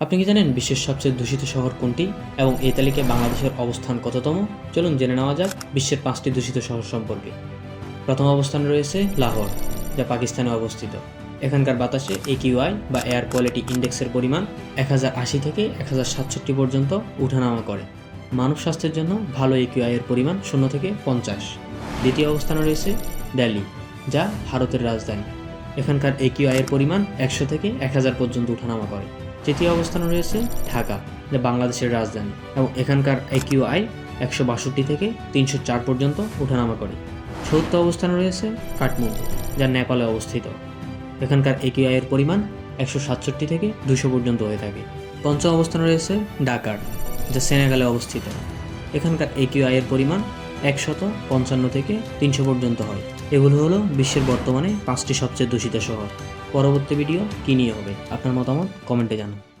আপনি কি জানেন বিশ্বের সবচেয়ে দূষিত শহর কোনটি এবং এই তালিকায় বাংলাদেশের অবস্থান কততম? চলুন জেনে নেওয়া যাক বিশ্বের পাঁচটি দূষিত শহর সম্পর্কে। প্রথম অবস্থানে রয়েছে লাহোর, যা পাকিস্তানে অবস্থিত। এখানকার বাতাসে একিউআই বা এয়ার কোয়ালিটি ইন্ডেক্সের পরিমাণ এক হাজার আশি থেকে এক হাজার সাতষট্টি পর্যন্ত উঠানামা করে। মানব স্বাস্থ্যের জন্য ভালো একিউআই এর পরিমাণ শূন্য থেকে পঞ্চাশ। দ্বিতীয় অবস্থানে রয়েছে দিল্লি, যা ভারতের রাজধানী। এখানকার একিউআই এর পরিমাণ একশো থেকে এক হাজার পর্যন্ত উঠানামা করে। তৃতীয় অবস্থানে রয়েছে ঢাকা, যা বাংলাদেশের রাজধানী, এবং এখানকার একিউআই একশো বাষট্টি থেকে তিনশো চার পর্যন্ত উঠানামা করে। চতুর্থ অবস্থানে রয়েছে কাঠমান্ডু, যা নেপালে অবস্থিত। এখানকার একিউআই এর পরিমাণ একশো সাতষট্টি থেকে দুশো পর্যন্ত হয়ে থাকে। পঞ্চম অবস্থানে রয়েছে ডাকার যা সেনেগালে অবস্থিত। এখানকার একিউআই এর পরিমাণ একশত পঞ্চান্ন থেকে তিনশো পর্যন্ত হয়। এগুলো হলো বিশ্বের বর্তমানে পাঁচটি সবচেয়ে দূষিত শহর। পরবর্তী ভিডিও কী নিয়ে হবে? আপনার মতামত কমেন্টে জানান।